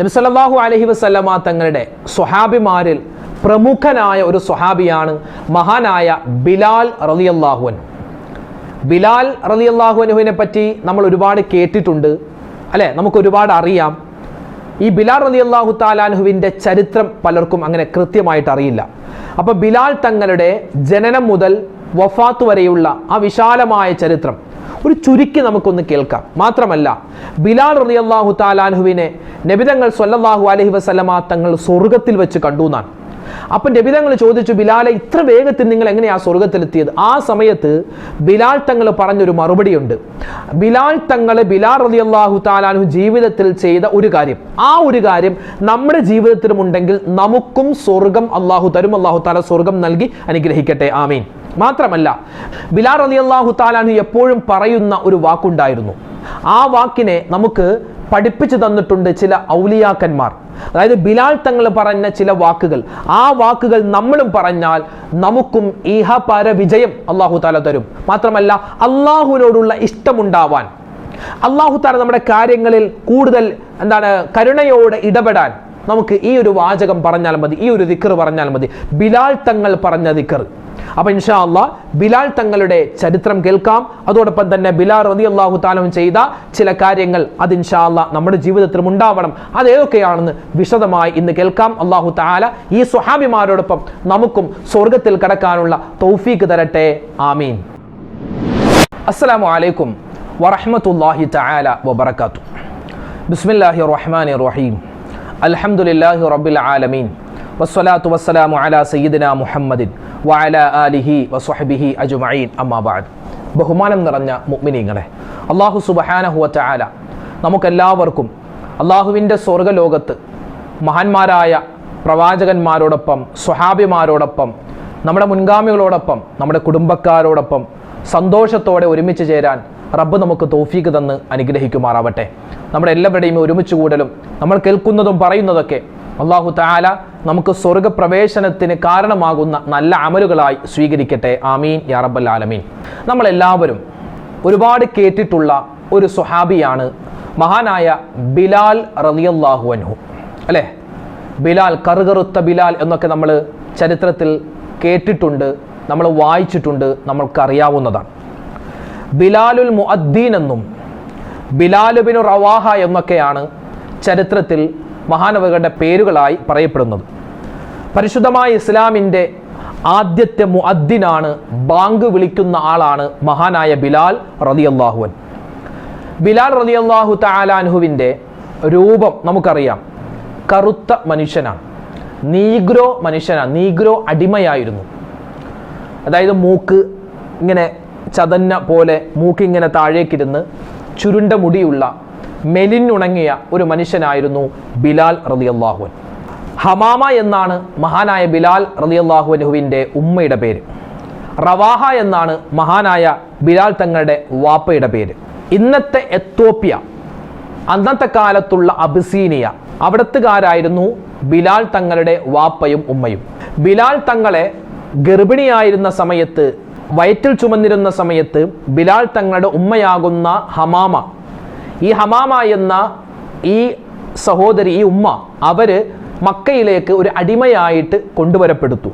നബിസല്ലാഹു അലഹി വസ്ലമ തങ്ങളുടെ സ്വഹാബിമാരിൽ പ്രമുഖനായ ഒരു സ്വഹാബിയാണ് മഹാനായ ബിലാൽ റളിയല്ലാഹുവൻ ബിലാൽ റളിയല്ലാഹുവിനെ പറ്റി നമ്മൾ ഒരുപാട് കേട്ടിട്ടുണ്ട് അല്ലേ? നമുക്ക് ഒരുപാട് അറിയാം. ഈ ബിലാൽ റളിയല്ലാഹു താലാൻഹുവിന്റെ ചരിത്രം പലർക്കും അങ്ങനെ കൃത്യമായിട്ട് അറിയില്ല. അപ്പോൾ ബിലാൽ തങ്ങളുടെ ജനനം മുതൽ വഫാത്ത് വരെയുള്ള ആ വിശാലമായ ചരിത്രം ഒരു ചുരുക്കി നമുക്കൊന്ന് കേൾക്കാം. മാത്രമല്ല ബിലാൽ റളിയല്ലാഹു താലാൻഹുവിനെ നബിതങ്ങൾ സ്വല്ലല്ലാഹു അലഹി വസ്ലമ തങ്ങൾ സ്വർഗത്തിൽ വെച്ച് കണ്ടു എന്നാണ്. അപ്പം നബിതങ്ങൾ ചോദിച്ചു ബിലാലെ ഇത്ര വേഗത്തിൽ നിങ്ങൾ എങ്ങനെയാ സ്വർഗത്തിലെത്തിയത് ആ സമയത്ത് ബിലാൽ തങ്ങൾ പറഞ്ഞൊരു മറുപടിയുണ്ട്. ബിലാൽ തങ്ങളെ ബിലാൽ റതി അള്ളാഹു താലാനു ജീവിതത്തിൽ ചെയ്ത ഒരു കാര്യം. ആ ഒരു കാര്യം നമ്മുടെ ജീവിതത്തിലും ഉണ്ടെങ്കിൽ നമുക്കും സ്വർഗം അള്ളാഹു തരും. അള്ളാഹു താല സ്വർഗം നൽകി അനുഗ്രഹിക്കട്ടെ. ആമീൻ. മാത്രമല്ല ബിലാർ അലി അള്ളാഹു താലാഹു എപ്പോഴും പറയുന്ന ഒരു വാക്കുണ്ടായിരുന്നു. ആ വാക്കിനെ നമുക്ക് പഠിപ്പിച്ചു തന്നിട്ടുണ്ട് ചില ഔലിയാക്കന്മാർ. അതായത് ബിലാൽ തങ്ങൾ പറഞ്ഞ ചില വാക്കുകൾ. ആ വാക്കുകൾ നമ്മളും പറഞ്ഞാൽ നമുക്കും ഈഹ പര വിജയം അള്ളാഹു താല തരും. മാത്രമല്ല അള്ളാഹുവിനോടുള്ള ഇഷ്ടമുണ്ടാവാൻ. അള്ളാഹു താല നമ്മുടെ കാര്യങ്ങളിൽ കൂടുതൽ എന്താണ് കരുണയോടെ ഇടപെടാൻ നമുക്ക് ഈ ഒരു വാചകം പറഞ്ഞാൽ മതി ഈ ഒരു ദിക്കർ പറഞ്ഞാൽ മതി. ബിലാൽ തങ്ങൾ പറഞ്ഞ ദിക്കർ അപ്പൊ ഇൻഷാ അള്ളാ ബിലാൽ തങ്ങളുടെ ചരിത്രം കേൾക്കാം. അതോടൊപ്പം തന്നെ ബിലാൽ റതി അള്ളാഹു താലം ചെയ്ത ചില കാര്യങ്ങൾ അത് ഇൻഷാ അള്ളാ നമ്മുടെ ജീവിതത്തിലും ഉണ്ടാവണം. അത് ഏതൊക്കെയാണെന്ന് വിശദമായി ഇന്ന് കേൾക്കാം. അള്ളാഹു താല ഈ സ്വഹാബിമാരോടൊപ്പം നമുക്കും സ്വർഗത്തിൽ കടക്കാനുള്ള തൗഫീക്ക് തരട്ടെ. ആമീൻ. അസ്സലാമു അലൈക്കും വറഹ്മത്തുള്ളാഹി താല വബർക്കാത്തു ബിസ്മില്ലാഹി റഹ്മാൻ റഹീം. അലഹമുല്ലാഹി റബ്ബിൽ ആലമീൻ. വസ്സലാത്തു വസ്സലാമു അല സയ്യിദിന മുഹമ്മദിൻ വഅല ആലിഹി വസ്വഹബിഹി അജ്മഈൻ. അമ്മാ ബഅദ്. ബഹുമാനം നിറഞ്ഞ മുഅ്മിനീങ്ങളെ അള്ളാഹു സുബ്ഹാനഹു ആല നമുക്കെല്ലാവർക്കും അള്ളാഹുവിന്റെ സ്വർഗലോകത്ത് മഹാന്മാരായ പ്രവാചകന്മാരോടൊപ്പം സ്വഹാബിമാരോടൊപ്പം നമ്മുടെ മുൻഗാമികളോടൊപ്പം നമ്മുടെ കുടുംബക്കാരോടൊപ്പം സന്തോഷത്തോടെ ഒരുമിച്ച് ചേരാൻ റബ്ബ് നമുക്ക് തോഫീക്ക് തന്ന് അനുഗ്രഹിക്കുമാറാവട്ടെ. നമ്മുടെ എല്ലാവരുടെയും ഒരുമിച്ച് കൂടലും നമ്മൾ കേൾക്കുന്നതും പറയുന്നതൊക്കെ അള്ളാഹു താല നമുക്ക് സ്വർഗപ്രവേശനത്തിന് കാരണമാകുന്ന നല്ല അമലുകളായി സ്വീകരിക്കട്ടെ. ആമീൻ. യാ റബ്ബൽ ആലമീൻ. നമ്മളെല്ലാവരും ഒരുപാട് കേട്ടിട്ടുള്ള ഒരു സുഹാബിയാണ് മഹാനായ ബിലാൽ റളിയല്ലാഹു അൻഹു. അല്ലേ? ബിലാൽ കറുകറുത്ത ബിലാൽ എന്നൊക്കെ നമ്മൾ ചരിത്രത്തിൽ കേട്ടിട്ടുണ്ട് നമ്മൾ വായിച്ചിട്ടുണ്ട് നമ്മൾക്കറിയാവുന്നതാണ് ബിലാലുൽ മുഅദ്ദീൻ എന്നും ബിലാലുബിനു റവാഹ എന്നൊക്കെയാണ് ചരിത്രത്തിൽ മഹാനവകളുടെ പേരുകളായി പറയപ്പെടുന്നത്. പരിശുദ്ധമായ ഇസ്ലാമിന്റെ ആദ്യത്തെ മുഅദ്ദിനാണ് ബാങ്ക് വിളിക്കുന്ന ആളാണ് മഹാനായ ബിലാൽ റതിയല്ലാഹുവൻ ബിലാൽ റതിയല്ലാഹു താലാൻഹുവിന്റെ രൂപം നമുക്കറിയാം. കറുത്ത മനുഷ്യനാണ്. നീഗ്രോ മനുഷ്യനാണ് നീഗ്രോ അടിമയായിരുന്നു. അതായത് മൂക്ക് ഇങ്ങനെ ചതന്ന പോലെ മൂക്കിങ്ങനെ താഴേക്കിരുന്ന് ചുരുണ്ട മുടിയുള്ള മെലിന്നുണങ്ങിയ ഒരു മനുഷ്യനായിരുന്നു ബിലാൽ റളിയല്ലാഹുവൻ ഹമാമ എന്നാണ് മഹാനായ ബിലാൽ റളിയല്ലാഹുവിന്റെ ഉമ്മയുടെ പേര്. റവാഹ എന്നാണ് മഹാനായ ബിലാൽ തങ്ങളുടെ വാപ്പയുടെ പേര്. ഇന്നത്തെ എത്തോപ്യ അന്നത്തെ കാലത്തുള്ള അബിസീനിയ അവിടത്തുകാരായിരുന്നു ബിലാൽ തങ്ങളുടെ വാപ്പയും ഉമ്മയും. ബിലാൽ തങ്ങളെ ഗർഭിണിയായിരുന്ന സമയത്ത് വയറ്റിൽ ചുമന്നിരുന്ന സമയത്ത് ബിലാൽ തങ്ങളുടെ ഉമ്മയാകുന്ന ഹമാമ ഈ ഹമാമ എന്ന ഈ സഹോദരി ഈ ഉമ്മ അവർ മക്കയിലേക്ക് ഒരു അടിമയായിട്ട് കൊണ്ടുവരപ്പെടുത്തു.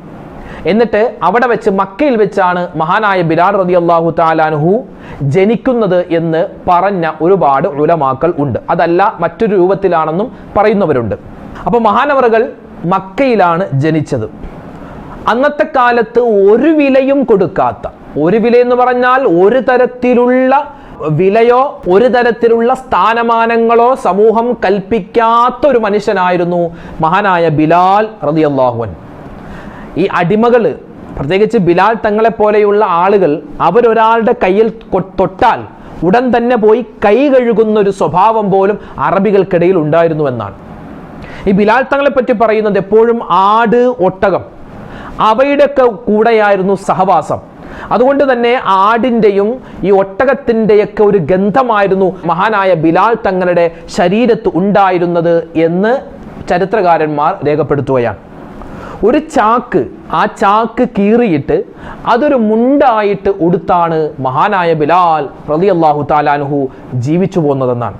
എന്നിട്ട് അവിടെ വെച്ച് മക്കയിൽ വെച്ചാണ് മഹാനായ ബിലാൽ റതി അള്ളാഹു താലാൻഹു ജനിക്കുന്നത് എന്ന് പറഞ്ഞ ഒരുപാട് ഉലമാക്കൾ ഉണ്ട്. അതല്ല മറ്റൊരു രൂപത്തിലാണെന്നും പറയുന്നവരുണ്ട്. അപ്പോൾ മഹാനവറുകൾ മക്കയിലാണ് ജനിച്ചത്. അന്നത്തെ കാലത്ത് ഒരു വിലയും കൊടുക്കാത്ത ഒരു വില എന്ന് പറഞ്ഞാൽ ഒരു തരത്തിലുള്ള വിലയോ ഒരു തരത്തിലുള്ള സ്ഥാനമാനങ്ങളോ സമൂഹം കൽപ്പിക്കാത്ത ഒരു മനുഷ്യനായിരുന്നു മഹാനായ ബിലാൽ റതിയല്ലാഹുവൻ ഈ അടിമകൾ പ്രത്യേകിച്ച് ബിലാൽ തങ്ങളെ പോലെയുള്ള ആളുകൾ അവരൊരാളുടെ കയ്യിൽ തൊട്ടാൽ ഉടൻ തന്നെ പോയി കൈ കഴുകുന്ന ഒരു സ്വഭാവം പോലും അറബികൾക്കിടയിൽ ഉണ്ടായിരുന്നു എന്നാണ്. ഈ ബിലാൽ തങ്ങളെ പറ്റി പറയുന്നത് എപ്പോഴും ആട് ഒട്ടകം. അവയുടെയൊക്കെ കൂടെയായിരുന്നു സഹവാസം. അതുകൊണ്ട് തന്നെ ആടിന്റെയും ഈ ഒട്ടകത്തിന്റെയൊക്കെ ഒരു ഗന്ധമായിരുന്നു മഹാനായ ബിലാൽ തങ്ങളുടെ ശരീരത്ത് ഉണ്ടായിരുന്നത് എന്ന് ചരിത്രകാരന്മാർ രേഖപ്പെടുത്തുകയാണ്. ഒരു ചാക്ക് ആ ചാക്ക് കീറിയിട്ട് അതൊരു മുണ്ടായിട്ട് ഉടുത്താണ് മഹാനായ ബിലാൽ റളിയല്ലാഹു താലാനുഹു ജീവിച്ചു പോകുന്നതെന്നാണ്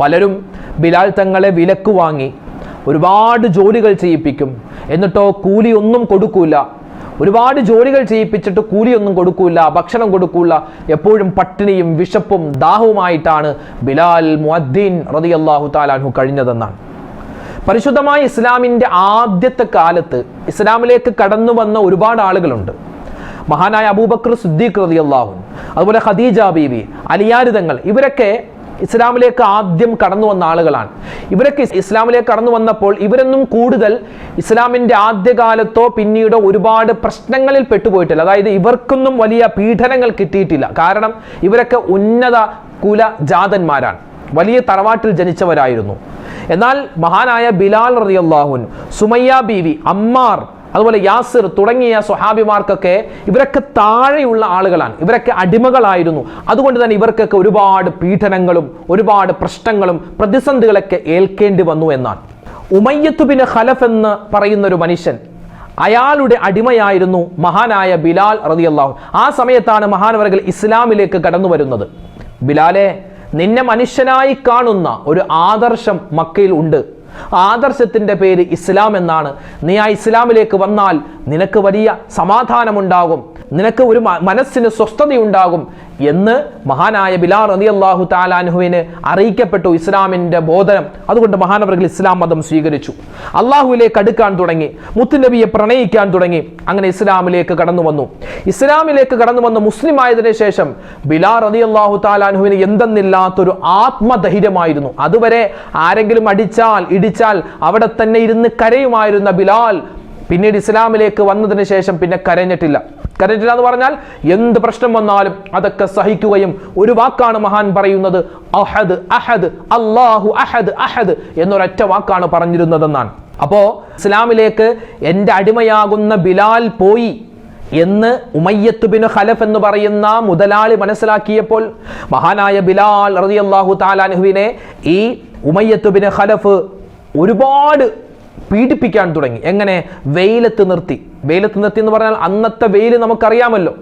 പലരും ബിലാൽ തങ്ങളെ വിലക്ക് വാങ്ങി ഒരുപാട് ജോലികൾ ചെയ്യിപ്പിക്കും. എന്നിട്ടോ കൂലിയൊന്നും കൊടുക്കൂല. ഒരുപാട് ജോലികൾ ചെയ്യിപ്പിച്ചിട്ട് കൂലിയൊന്നും കൊടുക്കൂല ഭക്ഷണം കൊടുക്കൂല. എപ്പോഴും പട്ടിണിയും വിശപ്പും ദാഹവുമായിട്ടാണ് ബിലാൽ മുഅദ്ദീൻ റളിയല്ലാഹു താലാൻഹു കഴിഞ്ഞതെന്നാണ്. പരിശുദ്ധമായ ഇസ്ലാമിന്റെ ആദ്യത്തെ കാലത്ത് ഇസ്ലാമിലേക്ക് കടന്നു വന്ന ഒരുപാട് ആളുകളുണ്ട്. മഹാനായ അബൂബക്കർ സിദ്ദീഖ് റളിയല്ലാഹു അതുപോലെ ഖദീജ ബീബി അലിയാരിതങ്ങൾ ഇവരൊക്കെ ഇസ്ലാമിലേക്ക് ആദ്യം കടന്നു വന്ന ആളുകളാണ്. ഇവരൊക്കെ ഇസ്ലാമിലേക്ക് കടന്നു വന്നപ്പോൾ ഇവരൊന്നും കൂടുതൽ ഇസ്ലാമിന്റെ ആദ്യകാലത്തോ പിന്നീടോ ഒരുപാട് പ്രശ്നങ്ങളിൽ പെട്ടുപോയിട്ടില്ല. അതായത് ഇവർക്കൊന്നും വലിയ പീഡനങ്ങൾ കിട്ടിയിട്ടില്ല. കാരണം ഇവരൊക്കെ ഉന്നത കുല ജാതന്മാരാണ് വലിയ തറവാട്ടിൽ ജനിച്ചവരായിരുന്നു. എന്നാൽ മഹാനായ ബിലാൽ റളിയല്ലാഹുൻ സുമയ്യ ബീവി അമ്മാർ അതുപോലെ യാസിർ തുടങ്ങിയ സ്വഹാബിമാർക്കൊക്കെ ഇവരൊക്കെ താഴെയുള്ള ആളുകളാണ്. ഇവരൊക്കെ അടിമകളായിരുന്നു. അതുകൊണ്ട് തന്നെ ഇവർക്കൊക്കെ ഒരുപാട് പീഡനങ്ങളും ഒരുപാട് പ്രശ്നങ്ങളും പ്രതിസന്ധികളൊക്കെ ഏൽക്കേണ്ടി വന്നു എന്നാണ്. ഉമയ്യത്ത് ബിൻ ഖലഫ് എന്ന് പറയുന്ന ഒരു മനുഷ്യൻ അയാളുടെ അടിമയായിരുന്നു മഹാനായ ബിലാൽ റതിയല്ലാഹു ആ സമയത്താണ് മഹാനവരകൾ ഇസ്ലാമിലേക്ക് കടന്നു വരുന്നത്. ബിലാലെ നിന്നെ മനുഷ്യനായി കാണുന്ന ഒരു ആദർശം മക്കയിൽ ഉണ്ട്. ആദർശത്തിന്റെ പേര് ഇസ്ലാം എന്നാണ്. നീ ആ ഇസ്ലാമിലേക്ക് വന്നാൽ നിനക്ക് വലിയ സമാധാനമുണ്ടാകും. നിനക്ക് ഒരു മനസ്സിന് സ്വസ്ഥതയുണ്ടാകും. എന്ന് മഹാനായ ബിലാർ റതി അള്ളാഹു താലാൻഹുവിന് അറിയിക്കപ്പെട്ടു ഇസ്ലാമിന്റെ ബോധനം. അതുകൊണ്ട് മഹാനവർകൾ ഇസ്ലാം മതം സ്വീകരിച്ചു. അള്ളാഹുവിലേക്ക് അടുക്കാൻ തുടങ്ങി. മുത്തുനബിയെ പ്രണയിക്കാൻ തുടങ്ങി. അങ്ങനെ ഇസ്ലാമിലേക്ക് കടന്നു വന്നു ഇസ്ലാമിലേക്ക് കടന്നു വന്ന മുസ്ലിം ആയതിനു ശേഷം ബിലാർ റതി അള്ളാഹു താലാൻഹുവിന് എന്തെന്നില്ലാത്തൊരു ആത്മധൈര്യമായിരുന്നു. അതുവരെ ആരെങ്കിലും അടിച്ചാൽ ഇടിച്ചാൽ അവിടെ തന്നെ ഇരുന്ന് കരയുമായിരുന്ന ബിലാൽ പിന്നീട് ഇസ്ലാമിലേക്ക് വന്നതിന് ശേഷം പിന്നെ കരഞ്ഞിട്ടില്ല. കരഞ്ഞിട്ടില്ല എന്ന് പറഞ്ഞാൽ എന്ത് പ്രശ്നം വന്നാലും അതൊക്കെ സഹിക്കുകയും ഒരു വാക്കാണ് മഹാൻ പറയുന്നത് അഹദ് അഹദ് അള്ളാഹു അഹദ് അഹദ് എന്നൊരൊറ്റ വാക്കാണ് പറഞ്ഞിരുന്നതെന്നാണ്. അപ്പോ ഇസ്ലാമിലേക്ക് എന്റെ അടിമയാകുന്ന ബിലാൽ പോയി എന്ന് ഉമയ്യത്ത് ബിൻ ഖലഫ് എന്ന് പറയുന്ന മുതലാളി മനസ്സിലാക്കിയപ്പോൾ മഹാനായ ബിലാൽ റളിയല്ലാഹു താലാൻഹുവിനെ ഈ ഉമയ്യത്ത് ബിൻ ഖലഫ് ഒരുപാട് പീഡിപ്പിക്കാൻ തുടങ്ങി. എങ്ങനെ? വെയിലത്ത് നിർത്തി. വെയിലത്ത് നിർത്തി എന്ന് പറഞ്ഞാൽ അന്നത്തെ വെയിൽ നമുക്കറിയാമല്ലോ.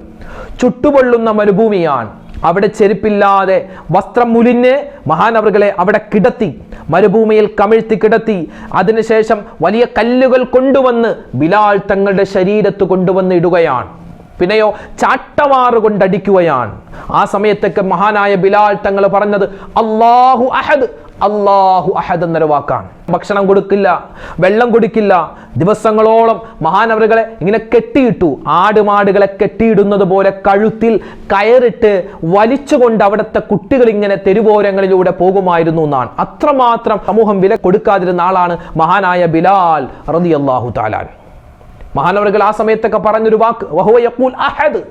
ചുട്ടുപൊള്ളുന്ന മരുഭൂമിയാണ്. അവിടെ ചെരുപ്പില്ലാതെ വസ്ത്രം മുലിഞ്ഞ് മഹാനവറുകളെ അവിടെ കിടത്തി മരുഭൂമിയിൽ കമിഴ്ത്തി കിടത്തി. അതിനുശേഷം വലിയ കല്ലുകൾ കൊണ്ടുവന്ന് ബിലാൽ തങ്ങളുടെ ശരീരത്ത് കൊണ്ടുവന്ന് ഇടുകയാണ്. പിന്നെയോ ചാട്ടവാറ് കൊണ്ടടിക്കുകയാണ്. ആ സമയത്തൊക്കെ മഹാനായ ബിലാൽ തങ്ങൾ പറഞ്ഞത് അള്ളാഹു അഹദ് അള്ളാഹു അഹദ് എന്നൊരു വാക്കാണ്. ഭക്ഷണം കൊടുക്കില്ല വെള്ളം കൊടുക്കില്ല ദിവസങ്ങളോളം മഹാനവറുകളെ ഇങ്ങനെ കെട്ടിയിട്ടു ആടുമാടുകളെ കെട്ടിയിടുന്നത് പോലെ കഴുത്തിൽ കയറിട്ട് വലിച്ചുകൊണ്ട് അവിടുത്തെ കുട്ടികൾ ഇങ്ങനെ തെരുവോരങ്ങളിലൂടെ പോകുമായിരുന്നു എന്നാണ്. അത്രമാത്രം സമൂഹം വില കൊടുക്കാതിരുന്ന ആളാണ് മഹാനായ ബിലാൽ റതി അള്ളാഹു താലാൻ മഹാനവറുകൾ ആ സമയത്തൊക്കെ പറഞ്ഞൊരു വാക്ക് വഹുവ യഖൂൽ അഹദ്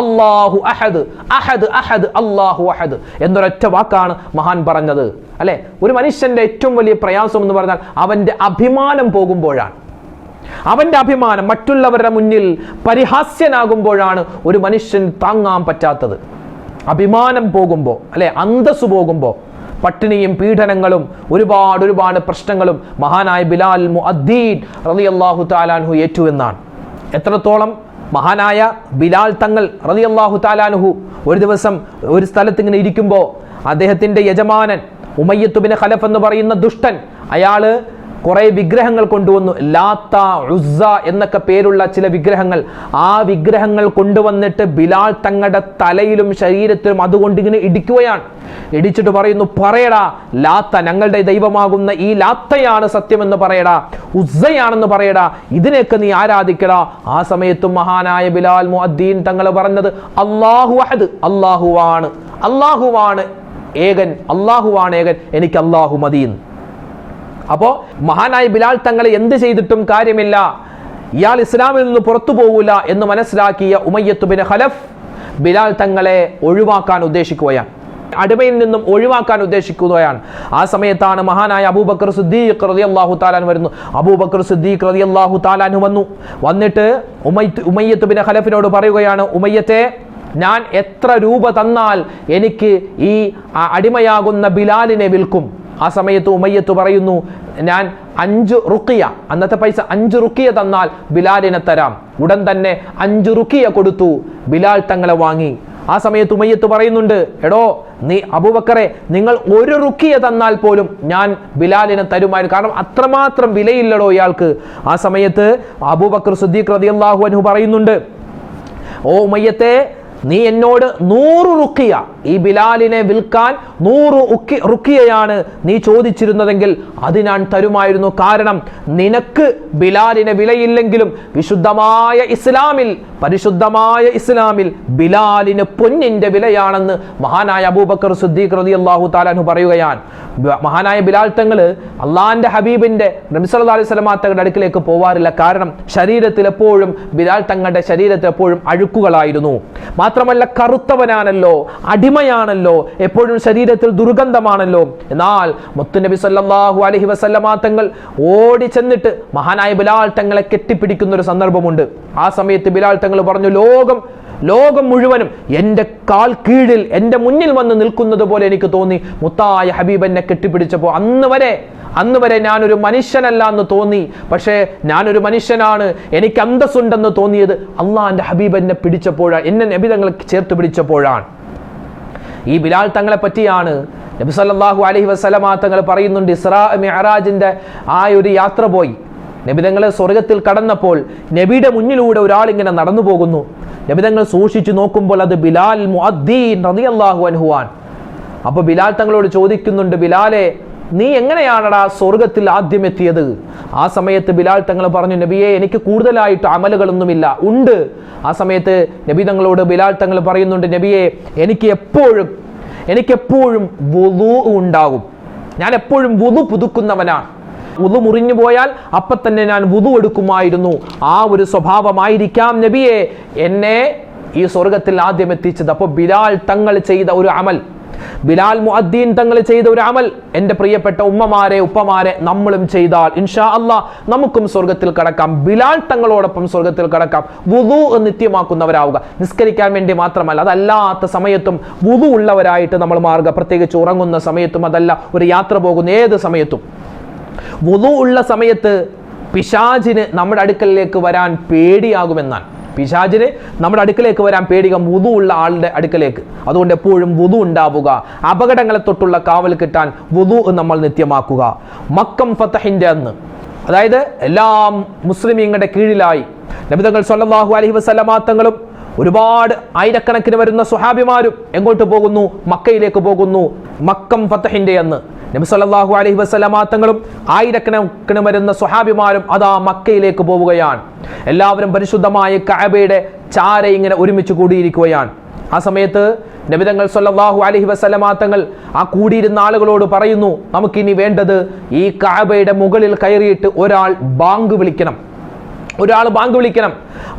അല്ലാഹു അഹദ് അഹദ് അഹദ് അല്ലാഹു അഹദ് എന്നൊരൊറ്റ വാക്കാണ് മഹാൻ പറഞ്ഞത്. അല്ലെ? ഒരു മനുഷ്യന്റെ ഏറ്റവും വലിയ പ്രയാസം എന്ന് പറഞ്ഞാൽ അവന്റെ അഭിമാനം പോകുമ്പോഴാണ്. അവന്റെ അഭിമാനം മറ്റുള്ളവരുടെ മുന്നിൽ പരിഹാസ്യനാകുമ്പോഴാണ് ഒരു മനുഷ്യൻ താങ്ങാൻ പറ്റാത്തത്. അഭിമാനം പോകുമ്പോൾ അല്ലെ? അന്തസ് പോകുമ്പോൾ പട്ടിണിയും പീഡനങ്ങളും ഒരുപാട് ഒരുപാട് പ്രശ്നങ്ങളും മഹാനായ ബിലാൽ മുഅദ്ദീൻ റളിയല്ലാഹു താലാൻഹു ഏറ്റു എന്നാണ്. എത്രത്തോളം മഹാനായ ബിലാൽ തങ്ങൾ റളിയല്ലാഹു താലാൻഹു ഒരു ദിവസം ഒരു സ്ഥലത്ത് ഇങ്ങനെ ഇരിക്കുമ്പോൾ അദ്ദേഹത്തിന്റെ യജമാനൻ ഉമയ്യത്തുബിന് ഖലഫ് എന്ന് പറയുന്ന ദുഷ്ടൻ അയാൾ കുറെ വിഗ്രഹങ്ങൾ കൊണ്ടുവന്നു. ലാത്ത ഉസ്സ എന്നൊക്കെ പേരുള്ള ചില വിഗ്രഹങ്ങൾ. ആ വിഗ്രഹങ്ങൾ കൊണ്ടുവന്നിട്ട് ബിലാൽ തങ്ങളുടെ തലയിലും ശരീരത്തിലും അതുകൊണ്ട് ഇങ്ങനെ ഇടിക്കുകയാണ്. ഇടിച്ചിട്ട് പറയുന്നു പറയടാ ലാത്ത ഞങ്ങളുടെ ദൈവമാകുന്ന ഈ ലാത്തയാണ് സത്യമെന്ന് പറയടാ ഉസയാണെന്ന് പറയടാ ഇതിനെയൊക്കെ നീ ആരാധിക്കടാ? ആ സമയത്തും മഹാനായ ബിലാൽ മുഅദ്ദീൻ തങ്ങൾ പറഞ്ഞത് അള്ളാഹു അഹദ് അള്ളാഹുവാണ് അള്ളാഹുവാണ് ഏകൻ അള്ളാഹുവാണ് ഏകൻ എനിക്ക് അള്ളാഹു മതിയെന്ന് അപ്പോൾ മഹാനായ ബിലാൽ തങ്ങളെ എന്ത് ചെയ്തിട്ടും കാര്യമില്ല. ഇയാൾ ഇസ്ലാമിൽ നിന്ന് പുറത്തു പോകൂല എന്ന് മനസ്സിലാക്കിയ ഉമയ്യത്ത് ബിൻ ഖലഫ് ബിലാൽ തങ്ങളെ ഒഴിവാക്കാൻ ഉദ്ദേശിക്കുകയാണ്. അടിമയിൽ നിന്നും ഒഴിവാക്കാൻ ഉദ്ദേശിക്കുകയാണ്. ആ സമയത്താണ് മഹാനായ അബൂബക്കർ സിദ്ദീഖ് അള്ളാഹു താലാൻ വരുന്നു. അബൂബക്കർ സിദ്ദീഖ് അള്ളാഹു താലാൻ വന്നു. വന്നിട്ട് ഉമയ്യത്ത് ഉമയ്യത്ത് ബിൻ ഖലഫിനോട് പറയുകയാണ് ഉമയ്യത്തെ ഞാൻ എത്ര രൂപ തന്നാൽ എനിക്ക് ഈ അടിമയാകുന്ന ബിലാലിനെ വിൽക്കും. ആ സമയത്ത് ഉമയ്യത്ത് പറയുന്നു ഞാൻ അഞ്ച് റുക്കിയ അന്നത്തെ പൈസ അഞ്ച് റുക്കിയ തന്നാൽ ബിലാലിനെ തരാം. ഉടൻ തന്നെ അഞ്ച് റുക്കിയ കൊടുത്തു ബിലാൽ തങ്ങളെ വാങ്ങി. ആ സമയത്ത് ഉമയ്യത്ത് പറയുന്നുണ്ട് എടോ നീ അബുബക്കറെ നിങ്ങൾ ഒരു റുക്കിയ തന്നാൽ പോലും ഞാൻ ബിലാലിനെ തരുമായിരുന്നു. കാരണം അത്രമാത്രം വിലയില്ലടോ ഇയാൾക്ക്. ആ സമയത്ത് അബൂബക്കർ സുദ്ദീഖ് റളിയല്ലാഹു അൻഹു പറയുന്നുണ്ട് ഓ ഉമയ്യത്തെ നീ എന്നോട് നൂറ് റുക്കിയ ഈ ബിലാലിനെ വിൽക്കാൻ നൂറ് ഉക്കി റുക്കിയയാണ് നീ ചോദിച്ചിരുന്നതെങ്കിൽ അത് ഞാൻ തരുമായിരുന്നു. കാരണം നിനക്ക് ബിലാലിനെ വിലയില്ലെങ്കിലും വിശുദ്ധമായ ഇസ്ലാമിൽ പരിശുദ്ധമായ ഇസ്ലാമിൽ ബിലാലിന് പൊന്നിന്റെ വിലയാണെന്ന് മഹാനായ അബൂബക്കർ സുദ്ദീഖ് റതി അള്ളാഹു താലാഹു പറയുകയാണ്. മഹാനായ ബിലാൽ തങ്ങൾ അള്ളാഹിന്റെ ഹബീബിന്റെ നബിസല്ലാ അലൈഹി സ്വലമാ തങ്ങളുടെ അടുക്കിലേക്ക് പോവാറില്ല. കാരണം ശരീരത്തിൽ എപ്പോഴും ബിലാൽ തങ്ങളുടെ ശരീരത്തിൽ എപ്പോഴും അഴുക്കുകളായിരുന്നു. മാത്രമല്ല കറുത്തവനാണല്ലോ അടിമയാണല്ലോ എപ്പോഴും ശരീരത്തിൽ ദുർഗന്ധമാണല്ലോ. എന്നാൽ മുത്തുനബി സല്ലാഹു അലഹി വസല്ലമാ തങ്ങൾ ഓടി ചെന്നിട്ട് മഹാനായ ബിലാൽ തങ്ങളെ കെട്ടിപ്പിടിക്കുന്ന ഒരു സന്ദർഭമുണ്ട്. ആ സമയത്ത് ബിലാൽ തങ്ങൾ പറഞ്ഞു ലോകം ലോകം മുഴുവനും എന്റെ കാൽ കീഴിൽ എന്റെ മുന്നിൽ വന്ന് നിൽക്കുന്നത് പോലെ എനിക്ക് തോന്നി. മുത്തായ ഹബീബ് എന്നെ കെട്ടിപ്പിടിച്ചപ്പോൾ അന്ന് വരെ അന്ന് വരെ ഞാനൊരു മനുഷ്യനല്ല എന്ന് തോന്നി. പക്ഷേ ഞാനൊരു മനുഷ്യനാണ്. എനിക്ക് അന്തസ്സുണ്ടെന്ന് തോന്നിയത് അള്ളാഹിന്റെ ഹബീബ് എന്നെ പിടിച്ചപ്പോഴാണ്. എന്നെ നബിതങ്ങൾ ചേർത്ത് പിടിച്ചപ്പോഴാണ്. ഈ ബിലാൽ തങ്ങളെ പറ്റിയാണ് നബി സല്ലാഹു അലഹി വസല്ലമ തങ്ങൾ പറയുന്നുണ്ട് ഇസ്രാ മെഹറാജിന്റെ ആ ഒരു യാത്ര പോയി. നബിതങ്ങൾ സ്വർഗത്തിൽ കടന്നപ്പോൾ നബിയുടെ മുന്നിലൂടെ ഒരാൾ ഇങ്ങനെ നടന്നു പോകുന്നു. നബിതങ്ങൾ സൂക്ഷിച്ചു നോക്കുമ്പോൾ അത് ബിലാൽ മുഅദ്ദീൻ റളിയല്ലാഹു അൻഹുവാൻ അപ്പോൾ ബിലാൽ തങ്ങളോട് ചോദിക്കുന്നുണ്ട് ബിലാലെ നീ എങ്ങനെയാണടാ സ്വർഗത്തിൽ ആദ്യം എത്തിയത്? ആ സമയത്ത് ബിലാൽ തങ്ങൾ പറഞ്ഞു നബിയെ എനിക്ക് കൂടുതലായിട്ട് അമലുകളൊന്നുമില്ല. ഉണ്ട്. ആ സമയത്ത് നബി തങ്ങളോട് ബിലാൽ തങ്ങൾ പറയുന്നുണ്ട് നബിയെ എനിക്ക് എപ്പോഴും എനിക്കെപ്പോഴും വുതു ഉണ്ടാകും. ഞാൻ എപ്പോഴും വുതു പുതുക്കുന്നവനാണ്. വുതു മുറിഞ്ഞു പോയാൽ അപ്പം തന്നെ ഞാൻ വുതു എടുക്കുമായിരുന്നു. ആ ഒരു സ്വഭാവമായിരിക്കാം നബിയെ. എന്നെ ഈ സ്വർഗത്തിൽ ആദ്യം എത്തിച്ചത്. അപ്പോൾ ബിലാൽ തങ്ങൾ ചെയ്ത ഒരു അമൽ ബിലാൽ മുഅദ്ദീൻ തങ്ങൾ ചെയ്ത ഒരു അമൽ. എന്റെ പ്രിയപ്പെട്ട ഉമ്മമാരെ ഉപ്പമാരെ നമ്മളും ചെയ്താൽ ഇൻഷാ അല്ലാ നമുക്കും സ്വർഗത്തിൽ കടക്കാം. ബിലാൽ തങ്ങളോടൊപ്പം സ്വർഗത്തിൽ കടക്കാം. വുദു നിത്യമാക്കുന്നവരാവുക. നിസ്കരിക്കാൻ വേണ്ടി മാത്രമല്ല അതല്ലാത്ത സമയത്തും വുദു ഉള്ളവരായിട്ട് നമ്മൾ മാറുക. പ്രത്യേകിച്ച് ഉറങ്ങുന്ന സമയത്തും അതല്ല ഒരു യാത്ര പോകുന്ന ഏത് സമയത്തും. വുദു ഉള്ള സമയത്ത് പിശാചിന് നമ്മുടെ അടുക്കലിലേക്ക് വരാൻ പേടിയാകുമെന്നാണ്. പിശാചിന് നമ്മുടെ അടുക്കലേക്ക് വരാൻ പേടിക വുതു ഉള്ള ആളുടെ അടുക്കലേക്ക്. അതുകൊണ്ട് എപ്പോഴും വുതു ഉണ്ടാവുക. അപകടങ്ങളെ തൊട്ടുള്ള കാവൽ കിട്ടാൻ വുതു നമ്മൾ നിത്യമാക്കുക. മക്കം ഫത്തഹിന്റെ അന്ന്. അതായത് എല്ലാ മുസ്ലിമീങ്ങളുടെ കീഴിലായി. നബിതങ്ങൾ സല്ലല്ലാഹു അലഹി വസല്ലമ തങ്ങളും ഒരുപാട് ആയിരക്കണക്കിന് വരുന്ന സുഹാബിമാരും എങ്ങോട്ട് പോകുന്നു? മക്കയിലേക്ക് പോകുന്നു. മക്കം ഫത്തഹിന്റെ അന്ന്. നബി അലഹി തങ്ങളും ആയിരക്കണക്കിന് വരുന്ന സുഹാബിമാരും അതാ മക്കയിലേക്ക് പോവുകയാണ്. എല്ലാവരും പരിശുദ്ധമായ കഅബയുടെ ചാര ഇങ്ങനെ ഒരുമിച്ച് കൂടിയിരിക്കുകയാണ്. ആ സമയത്ത് നബിതങ്ങൾ സല്ലല്ലാഹു അലഹി വസ്ലമാങ്ങൾ ആ കൂടിയിരുന്ന ആളുകളോട് പറയുന്നു നമുക്കിനി വേണ്ടത് ഈ കഅബയുടെ മുകളിൽ കയറിയിട്ട് ഒരാൾ ബാങ്ക് വിളിക്കണം. ഒരാൾ ബാങ്ക് വിളിക്കണം.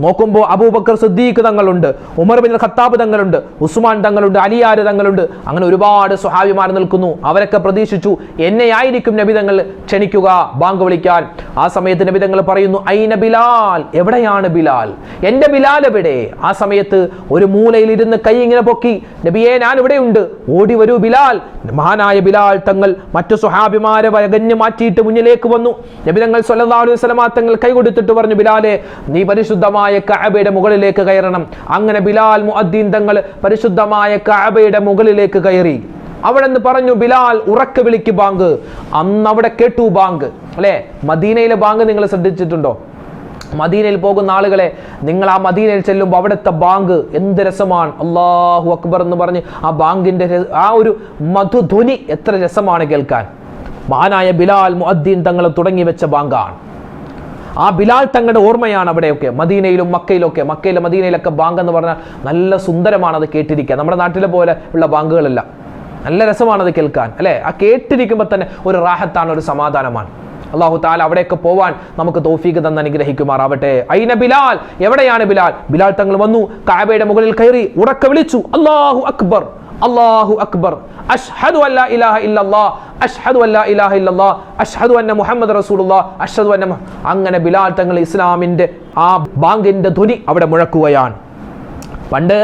നോക്കുമ്പോൾ അബൂബക്കർ സിദ്ദീഖ് തങ്ങളുണ്ട് ഉമർ ബിൻ ഖത്താബ് തങ്ങളുണ്ട് ഉസ്മാൻ തങ്ങളുണ്ട് അലിയാർ തങ്ങളുണ്ട്. അങ്ങനെ ഒരുപാട് സ്വഹാബിമാർ നിൽക്കുന്നു. അവരൊക്കെ പ്രതീക്ഷിച്ചു എന്നെയായിരിക്കും നബിതങ്ങൾ ക്ഷണിക്കുക ബാങ്ക് വിളിക്കാൻ. ആ സമയത്ത് നബി തങ്ങൾ പറയുന്നു ഐന ബിലാൽ? എവിടെയാണ് ബിലാൽ? എന്റെ ബിലാൽ എവിടെ? ആ സമയത്ത് ഒരു മൂലയിൽ ഇരുന്ന് കൈ ഇങ്ങനെ പൊക്കി നബിയെ ഞാൻ ഇവിടെയുണ്ട് ഓടി വരൂ ബിലാൽ. മഹാനായ ബിലാൽ തങ്ങൾ മറ്റു സ്വഹാബിമാരെ വരകഞ്ഞ് മാറ്റിയിട്ട് മുന്നിലേക്ക് വന്നു. നബിതങ്ങൾ സല്ലല്ലാഹു അലൈഹി തങ്ങൾ കൈ കൊടുത്തിട്ട് പറഞ്ഞു ബിലാലെ നീ പരിശുദ്ധമായ കഅബയുടെ മുകളിലേക്ക് കയറണം. അങ്ങനെ ബിലാൽ മുഅദ്ദീൻ തങ്ങൾ പരിശുദ്ധമായ കഅബയുടെ മുകളിലേക്ക് കയറി. അവിടെ നിന്ന് പറഞ്ഞു ബിലാൽ ഉറക്ക വിളിക്ക് ബാങ്ക്. അന്ന് അവിടെ കേട്ടു ബാങ്ക്. അല്ലേ? മദീനയിലെ ബാങ്ക് നിങ്ങൾ ശ്രദ്ധിച്ചിട്ടുണ്ടോ? മദീനയിൽ പോകുന്ന ആളുകളെ നിങ്ങൾ ആ മദീനയിൽ ചെല്ലുമ്പോൾ അവിടുത്തെ ബാങ്ക് എന്ത് രസമാണ്? അള്ളാഹു അക്ബർ എന്ന് പറഞ്ഞ് ആ ബാങ്കിന്റെ ആ ഒരു മധുധ്വനി എത്ര രസമാണ് കേൾക്കാൻ. മഹാനായ ബിലാൽ മുഅദ്ദീൻ തങ്ങൾ തുടങ്ങി വെച്ച ബാങ്കാണ്. ആ ബിലാൽ തങ്ങളുടെ ഓർമ്മയാണ് അവിടെയൊക്കെ മദീനയിലും മക്കയിലൊക്കെ മക്കയിലും മദീനയിലൊക്കെ ബാങ്ക് എന്ന് പറഞ്ഞാൽ നല്ല സുന്ദരമാണ് അത് കേട്ടിരിക്കുക നമ്മുടെ നാട്ടിലെ പോലെ ഉള്ള ബാങ്കുകളല്ല. നല്ല രസമാണത് കേൾക്കാൻ അല്ലേ? ആ കേട്ടിരിക്കുമ്പോൾ തന്നെ ഒരു റാഹത്താണ് ഒരു സമാധാനമാണ്. അള്ളാഹു താല അവിടെയൊക്കെ പോവാൻ നമുക്ക് തോഫീക്ക് തന്ന് അനുഗ്രഹിക്കുമാറാവട്ടെ. അയിന ബിലാൽ? എവിടെയാണ് ബിലാൽ? ബിലാൽ തങ്ങൾ വന്നു കാബയുടെ മുകളിൽ കയറി ഉറക്കെ വിളിച്ചു അള്ളാഹു അക്ബർ. അള്ളാഹു അക്ബർ. അഷ്ഹദു അല്ലാ ഇലാഹ ഇല്ലല്ലാ അഷ്ഹദു അല്ലാ ഇലാഹ ഇല്ലല്ലാ അഷ്ഹദു അന്ന മുഹമ്മദ് റസൂലുള്ളാ അഷ്ഹദു അന്ന അങ്ങനെ ബിലാൽ തങ്ങൾ ഇസ്ലാമിന്റെ ആ ബാങ്കിന്റെ ധ്വനി അവിടെ മുഴക്കുകയാണ്. പണ്ട്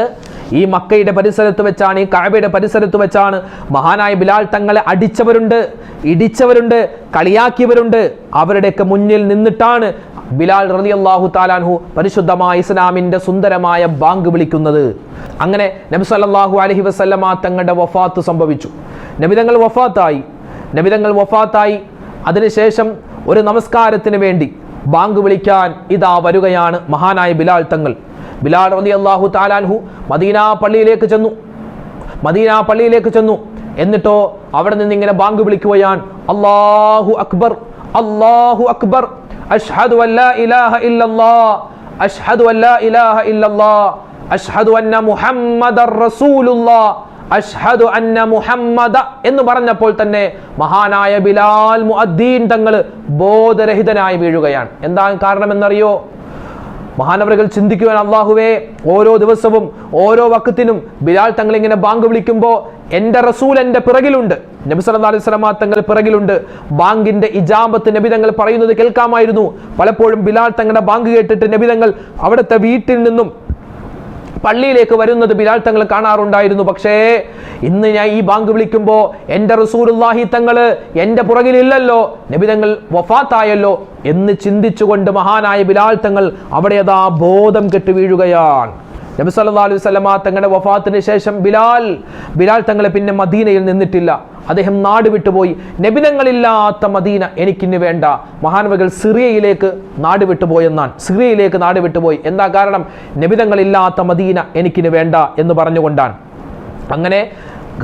ഈ മക്കയുടെ പരിസരത്ത് വെച്ചാണ് ഈ കഴവയുടെ പരിസരത്ത് വെച്ചാണ് മഹാനായ ബിലാൽ തങ്ങളെ അടിച്ചവരുണ്ട് ഇടിച്ചവരുണ്ട് കളിയാക്കിയവരുണ്ട്. അവരുടെയൊക്കെ മുന്നിൽ നിന്നിട്ടാണ് ബിലാൽ റതി അള്ളാഹു താലാൻഹു പരിശുദ്ധമായ ഇസ്ലാമിന്റെ സുന്ദരമായ ബാങ്ക് വിളിക്കുന്നത്. അങ്ങനെ നബി സല്ലാഹു അലഹി വസല്ലമ തങ്ങളുടെ വഫാത്ത് സംഭവിച്ചു. നബിതങ്ങൾ വഫാത്തായി. നബിതങ്ങൾ വഫാത്തായി. അതിനുശേഷം ഒരു നമസ്കാരത്തിന് വേണ്ടി ബാങ്ക് വിളിക്കാൻ ഇതാ വരികയാണ് മഹാനായ ബിലാൽ തങ്ങൾ. ബിലാൽ റളിയല്ലാഹു താലാൻഹു മദീന പള്ളിയിലേക്ക് ചെന്നു. മദീന പള്ളിയിലേക്ക് ചെന്നു. എന്നിട്ടോ അവിടെ നിന്ന് ഇങ്ങനെ ബാങ്ക് വിളിക്കുകയാണ്. അള്ളാഹു അക്ബർ അള്ളാഹു അക്ബർ അഷ്ഹദു ഇലാഹ ഇല്ലല്ലാഹ് അഷ്ഹദു ഇലാഹ ഇല്ലല്ലാഹ് അഷ്ഹദു അന്ന മുഹമ്മദർ റസൂലുള്ളാ അഷ്ഹദു അന്ന മുഹമ്മദ എന്ന് പറഞ്ഞപ്പോൾ തന്നെ മഹാനായ ബിലാൽ മുഅദ്ദീൻ തങ്ങൾ ബോധരഹിതനായി വീഴുകയാണ്. എന്താണ് കാരണം എന്നറിയോ മഹാനവറുകൾ ചിന്തിക്കുവാൻ അള്ളാഹുവേ ഓരോ ദിവസവും ഓരോ വക്കത്തിനും ബിലാൽ തങ്ങൾ ഇങ്ങനെ ബാങ്ക് വിളിക്കുമ്പോൾ എന്റെ റസൂൽ എന്റെ പിറകിലുണ്ട്. നബി സല്ലല്ലാഹു അലൈഹി വസല്ലമ തങ്ങൾ പിറകിലുണ്ട്. ബാങ്കിന്റെ ഇജാബത്ത് നബി തങ്ങൾ പറയുന്നത് കേൾക്കാമായിരുന്നു. പലപ്പോഴും ബിലാൽ തങ്ങളുടെ ബാങ്ക് കേട്ടിട്ട് നബി തങ്ങൾ അവിടുത്തെ വീട്ടിൽ നിന്നും പള്ളിയിലേക്ക് വരുന്നത് ബിലാൽ തങ്ങൾ കാണാറുണ്ടായിരുന്നു. പക്ഷേ ഇന്ന് ഞാൻ ഈ ബാങ്ക് വിളിക്കുമ്പോൾ എന്റെ റസൂലുള്ളാഹി തങ്ങൾ എന്റെ പുറകിലില്ലല്ലോ നബിതങ്ങൾ വഫാത്തായല്ലോ എന്ന് ചിന്തിച്ചുകൊണ്ട് മഹാനായ ബിലാൽ തങ്ങൾ അവിടെ അതാ ബോധം കെട്ട് വീഴുകയാണ്. നബി സല്ലല്ലാഹു അലൈഹി വസല്ലമ തങ്ങളുടെ വഫാത്തിന് ശേഷം ബിലാൽ ബിലാൽ തങ്ങളെ പിന്നെ മദീനയിൽ നിന്നിട്ടില്ല. അദ്ദേഹം നാട് വിട്ടുപോയി. നബിനങ്ങളില്ലാത്ത മദീന എനിക്കിന്ന് വേണ്ട. മഹാനവകൾ സിറിയയിലേക്ക് നാട് വിട്ടുപോയെന്നാണ് സിറിയയിലേക്ക് നാട് വിട്ടുപോയി. എന്താ കാരണം? നബിതങ്ങളില്ലാത്ത മദീന എനിക്കിന് വേണ്ട എന്ന് പറഞ്ഞുകൊണ്ടാണ്. അങ്ങനെ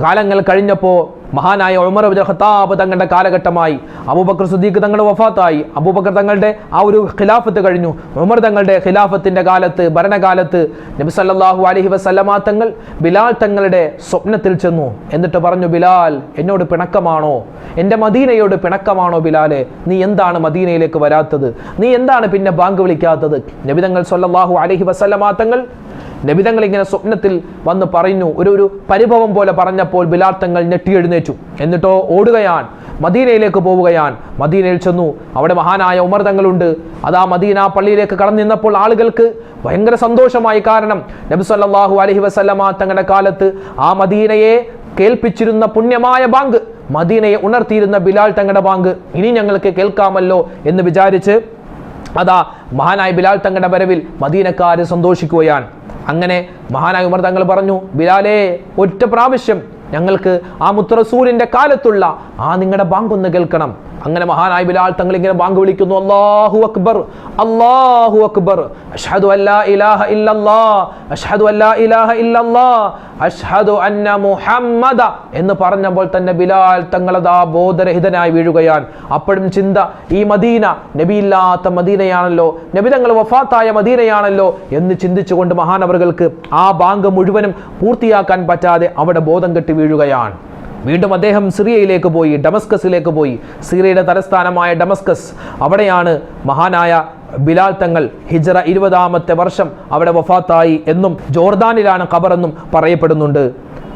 കാലങ്ങൾ കഴിഞ്ഞപ്പോൾ മഹാനായ ഉമർ അബ്ദുൽ ഖത്താബ് തങ്ങളുടെ കാലഘട്ടമായി അബൂബക്കർ സുദ്ദീഖ് തങ്ങളുടെ വഫാത്തായി. അബൂബക്കർ തങ്ങളുടെ ആ ഒരു ഖിലാഫത്ത് കഴിഞ്ഞു. ഉമർ തങ്ങളുടെ ഖിലാഫത്തിന്റെ കാലത്ത് ഭരണകാലത്ത് നബി സല്ലല്ലാഹു അലൈഹി വസല്ലമ തങ്ങൾ ബിലാൽ തങ്ങളുടെ സ്വപ്നത്തിൽ ചെന്നു. എന്നിട്ട് പറഞ്ഞു ബിലാൽ എന്നോട് പിണക്കമാണോ? എന്റെ മദീനയോട് പിണക്കമാണോ ബിലാലെ? നീ എന്താണ് മദീനയിലേക്ക് വരാത്തത്? നീ എന്താണ് പിന്നെ ബാങ്ക് വിളിക്കാത്തത്? നബി തങ്ങൾ സല്ലല്ലാഹു അലൈഹി വസല്ലമ തങ്ങൾ നബിതങ്ങൾ ഇങ്ങനെ സ്വപ്നത്തിൽ വന്ന് പറഞ്ഞു ഒരു ഒരു പരിഭവം പോലെ പറഞ്ഞപ്പോൾ ബിലാൽ തങ്ങൾ ഞെട്ടിയെഴുന്നേറ്റു. എന്നിട്ടോ ഓടുകയാണ് മദീനയിലേക്ക് പോവുകയാണ് മദീനയിൽ ചെന്നു. അവിടെ മഹാനായ ഉമർ തങ്ങളുണ്ട്. അതാ മദീന പള്ളിയിലേക്ക് കടന്നു നിന്നപ്പോൾ ആളുകൾക്ക് ഭയങ്കര സന്തോഷമായി. കാരണം നബി സല്ലാഹു അലഹി വസ്ലമ തങ്ങളുടെ കാലത്ത് ആ മദീനയെ കേൾപ്പിച്ചിരുന്ന പുണ്യമായ ബാങ്ക് മദീനയെ ഉണർത്തിയിരുന്ന ബിലാൽ തങ്ങളുടെ ബാങ്ക്. ഇനി ഞങ്ങൾക്ക് കേൾക്കാമല്ലോ എന്ന് വിചാരിച്ച് അതാ മഹാനായ ബിലാൽ തങ്ങളുടെ വരവിൽ മദീനക്കാര് സന്തോഷിക്കുകയാണ്. അങ്ങനെ മഹാനായ ഉമർ തങ്ങൾ പറഞ്ഞു ബിലാലേ ഒറ്റ പ്രാവശ്യം ഞങ്ങൾക്ക് ആ മുത്തറസൂലിന്റെ കാലത്തുള്ള ആ നിങ്ങളുടെ ബാങ്ക് ഒന്ന് കേൾക്കണം. അങ്ങനെ മഹാനായ ബിലാൽ തങ്ങൾ ഇങ്ങനെ ബാങ്ക് വിളിക്കുന്നു അള്ളാഹു അക്ബർ അള്ളാഹു അക്ബർ അഷ്ഹദു അല്ലാ ഇലാഹ ഇല്ലല്ലാ അഷ്ഹദു അല്ലാ ഇലാഹ ഇല്ലല്ലാ അഷ്ഹദു അന്ന മുഹമ്മദ എന്ന് പറഞ്ഞപ്പോൾ തന്നെ ബിലാൽ തങ്ങളതാ ബോധരഹിതനായി വീഴുകയാണ്. അപ്പോഴും ചിന്ത ഈ മദീന നബിയില്ലാത്ത മദീനയാണല്ലോ നബി തങ്ങൾ വഫാത്തായ മദീനയാണല്ലോ എന്ന് ചിന്തിച്ചുകൊണ്ട് മഹാനവറുകൾക്ക് ആ ബാങ്ക് മുഴുവനും പൂർത്തിയാക്കാൻ പറ്റാതെ അവിടെ ബോധം കെട്ടി വീഴുകയാണ്. വീണ്ടും അദ്ദേഹം സിറിയയിലേക്ക് പോയി ഡമസ്കസിലേക്ക് പോയി. സിറിയയുടെ തലസ്ഥാനമായ ഡമസ്കസ്. അവിടെയാണ് മഹാനായ ബിലാൽ തങ്ങൾ ഹിജറ ഇരുപതാമത്തെ വർഷം അവിടെ വഫാത്തായി എന്നും ജോർദാനിലാണ് ഖബറെന്നും പറയപ്പെടുന്നുണ്ട്.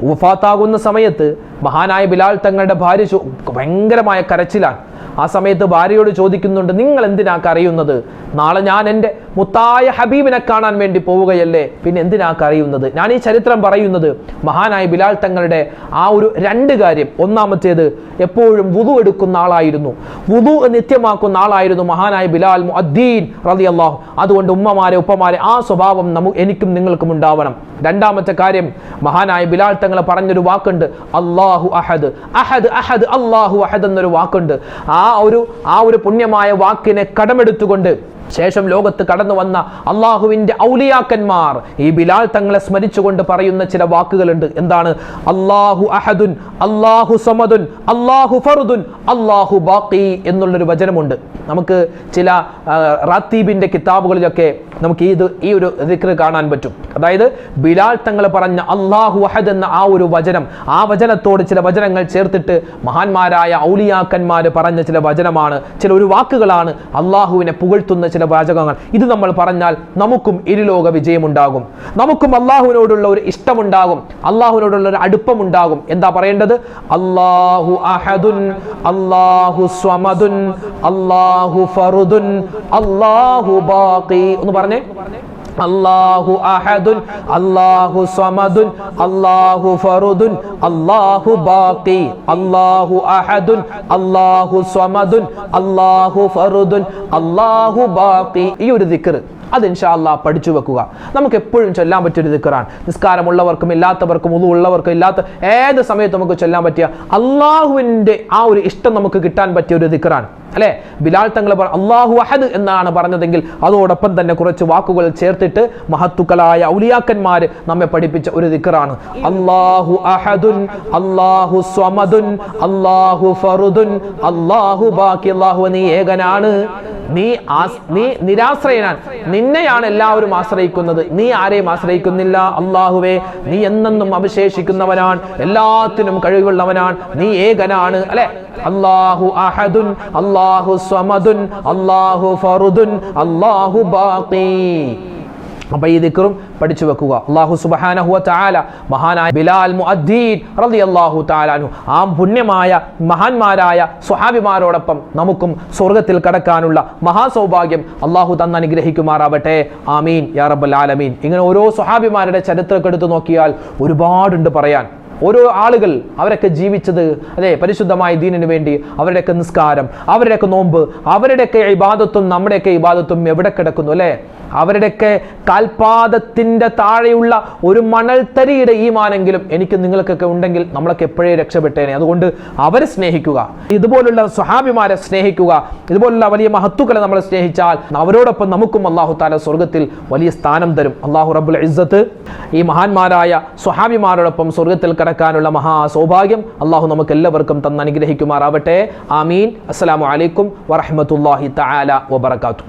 വഫാത്താകുന്ന സമയത്ത് മഹാനായ ബിലാൽ തങ്ങളുടെ ഭാര്യ ഭയങ്കരമായ കരച്ചിലാണ്. ആ സമയത്ത് ഭാര്യയോട് ചോദിക്കുന്നുണ്ട് നിങ്ങൾ എന്തിനാ കരയുന്നത്? നാളെ ഞാൻ എന്റെ മുത്തായ ഹബീബിനെ കാണാൻ വേണ്ടി പോവുകയല്ലേ? പിന്നെ എന്തിനാ കരയുന്നത്? ഞാൻ ഈ ചരിത്രം പറയുന്നത് മഹാനായ ബിലാൽ തങ്ങളുടെ ആ ഒരു രണ്ട് കാര്യം. ഒന്നാമത്തേത് എപ്പോഴും വുതു എടുക്കുന്ന ആളായിരുന്നു. വുതു നിത്യമാക്കുന്ന ആളായിരുന്നു മഹാനായ ബിലാൽ മുഅദ്ദീൻ റളിയല്ലാഹു അതുകൊണ്ട് ഉമ്മമാരെ ഉപ്പമാരെ ആ സ്വഭാവം നമുക്ക് എനിക്കും നിങ്ങൾക്കും ഉണ്ടാവണം. രണ്ടാമത്തെ കാര്യം മഹാനായ ബിലാൽ തങ്ങൾ പറഞ്ഞൊരു വാക്കുണ്ട് അള്ളാഹു അഹദ്. അഹദ് അഹദ് അള്ളാഹു അഹദ് എന്നൊരു വാക്കുണ്ട്. ആ ഒരു ആ ഒരു പുണ്യമായ വാക്കിനെ കടമെടുത്തുകൊണ്ട് ശേഷം ലോകത്ത് കടന്നു വന്ന അള്ളാഹുവിന്റെ ഔലിയാക്കന്മാർ ഈ ബിലാൽ തങ്ങളെ സ്മരിച്ചുകൊണ്ട് പറയുന്ന ചില വാക്കുകളുണ്ട്. എന്താണ്? അള്ളാഹു അഹദുൻ അള്ളാഹു സമദുൻ അള്ളാഹു ഫറുദുൻ അള്ളാഹു ബാക്കി എന്നുള്ളൊരു വചനമുണ്ട്. നമുക്ക് ചില റാത്തീബിന്റെ കിതാബുകളിലൊക്കെ നമുക്ക് ഇത് ഈ ഒരു ദിക്ര കാണാൻ പറ്റും. അതായത് ബിലാൽ തങ്ങൾ പറഞ്ഞ അള്ളാഹു അഹദ് എന്ന ആ ഒരു വചനം ആ വചനത്തോട് ചില വചനങ്ങൾ ചേർത്തിട്ട് മഹാന്മാരായ ഔലിയാക്കന്മാർ പറഞ്ഞ ചില വചനമാണ്. ചില ഒരു വാക്കുകളാണ് അള്ളാഹുവിനെ പുകഴ്ത്തുന്ന വാചകങ്ങൾ. ഇത് നമ്മൾ പറഞ്ഞാൽ നമുക്കും ഇരുലോക വിജയമുണ്ടാകും. നമുക്കും അള്ളാഹുവിനോടുള്ള ഒരു ഇഷ്ടമുണ്ടാകും. അള്ളാഹുവിനോടുള്ള ഒരു അടുപ്പമുണ്ടാകും. എന്താ പറയേണ്ടത്? അള്ളാഹു അഹദുൻ അള്ളാഹു സ്വമദുൻ അള്ളാഹു ഫറുദുൻ അള്ളാഹു ബാക്കി എന്ന് പറഞ്ഞേ. അല്ലാഹു അഹദുൻ അല്ലാഹു സമദുൻ അല്ലാഹു ഫറുദുൻ അല്ലാഹു ബാക്കി അല്ലാഹു അഹദുൻ അല്ലാഹു സമദുൻ അല്ലാഹു ഫറുദുൻ അല്ലാഹു ബാക്കി ഈ ഒരു ദിക്ർ അത് ഇൻഷാ അല്ലാ പഠിച്ചു വെക്കുക. നമുക്ക് എപ്പോഴും ചൊല്ലാൻ പറ്റിയൊരു ദിക്കറാണ്. നിസ്കാരമുള്ളവർക്കും ഇല്ലാത്തവർക്കും ഉള്ളു ഉള്ളവർക്കും ഇല്ലാത്ത ഏത് സമയത്ത് നമുക്ക് ചൊല്ലാൻ പറ്റിയ അള്ളാഹുവിന്റെ ആ ഒരു ഇഷ്ടം നമുക്ക് കിട്ടാൻ പറ്റിയ ഒരു ദിക്കറാണ്. അല്ലേ? ബിലാൽ തങ്ങൾ അള്ളാഹു അഹദ് എന്നാണ് പറഞ്ഞതെങ്കിൽ അതോടൊപ്പം തന്നെ കുറച്ച് വാക്കുകൾ ചേർത്തിട്ട് മഹത്തുക്കളായ ഔലിയാക്കന്മാർ നമ്മെ പഠിപ്പിച്ച ഒരു ദിക്കറാണ്. അള്ളാഹു അഹദുൻ അള്ളാഹു സ്വമദുൻ അള്ളാഹു ഫറുദുൻ അള്ളാഹു ബാക്കി അള്ളാഹു നീ ഏകനാണ്. നീ നീ നിരാശ്രയനാണ്. നിന്നെയാണ് എല്ലാവരും ആശ്രയിക്കുന്നത്. നീ ആരെയും ആശ്രയിക്കുന്നില്ല. അള്ളാഹുവേ നീ എന്നെന്നും അവശേഷിക്കുന്നവനാണ്. എല്ലാത്തിനും കഴിവുള്ളവനാണ്. നീ ഏകനാണ്. അല്ലെ? അള്ളാഹു അഹദുൻ അള്ളാഹു സ്വമദുൻ അള്ളാഹു ഫറുദുൻ അള്ളാഹു ബാക്കി അപ്പൊ ഈ ദിക്റും പഠിച്ചു വെക്കുക. അള്ളാഹു സുബഹാനഹു തആല മഹാനായ ബിലാൽ മുഅദ്ദീൻ റളിയല്ലാഹു തആല അൻഹു ആ പുണ്യമായ മഹാന്മാരായ സ്വഹാബിമാരോടൊപ്പം നമുക്കും സ്വർഗത്തിൽ കടക്കാനുള്ള മഹാസൗഭാഗ്യം അള്ളാഹു തന്ന് അനുഗ്രഹിക്കുമാറാവട്ടെ. ആമീൻ. യാ റബ്ബൽ ആലമീൻ. ഇങ്ങനെ ഓരോ സ്വഹാബിമാരുടെ ചരിത്രമൊക്കെ എടുത്തു നോക്കിയാൽ ഒരുപാടുണ്ട് പറയാൻ. ഓരോ ആളുകൾ അവരൊക്കെ ജീവിച്ചത് അതെ പരിശുദ്ധമായ ദീനിനു വേണ്ടി അവരുടെയൊക്കെ നിസ്കാരം അവരുടെയൊക്കെ നോമ്പ് അവരുടെയൊക്കെ ഇബാദത്തും നമ്മുടെയൊക്കെ ഇബാദത്തും എവിടെ കിടക്കുന്നു അല്ലേ? അവരുടെയൊക്കെ കാൽപാദത്തിന്റെ താഴെയുള്ള ഒരു മണൽത്തരിയുടെ ഈമാനെങ്കിലും എനിക്ക് നിങ്ങൾക്കൊക്കെ ഉണ്ടെങ്കിൽ നമ്മളൊക്കെ എപ്പോഴേ രക്ഷപ്പെട്ടേനെ. അതുകൊണ്ട് അവരെ സ്നേഹിക്കുക. ഇതുപോലുള്ള സ്വഹാബിമാരെ സ്നേഹിക്കുക. ഇതുപോലുള്ള വലിയ മഹത്തുക്കളെ നമ്മൾ സ്നേഹിച്ചാൽ അവരോടൊപ്പം നമുക്കും അള്ളാഹു താല സ്വർഗത്തിൽ വലിയ സ്ഥാനം തരും. അള്ളാഹു റബ്ബുൽ ഇസ്സത്ത്. ഈ മഹാന്മാരായ സ്വഹാബിമാരോടൊപ്പം സ്വർഗത്തിൽ കടക്കാനുള്ള മഹാ സൗഭാഗ്യം അള്ളാഹു നമുക്ക് എല്ലാവർക്കും തന്നനുഗ്രഹിക്കുമാറാവട്ടെ. ആമീൻ. അസ്സലാമു അലൈക്കും വറഹ്മത്തുള്ളാഹി തആല വബറകാതുഹു.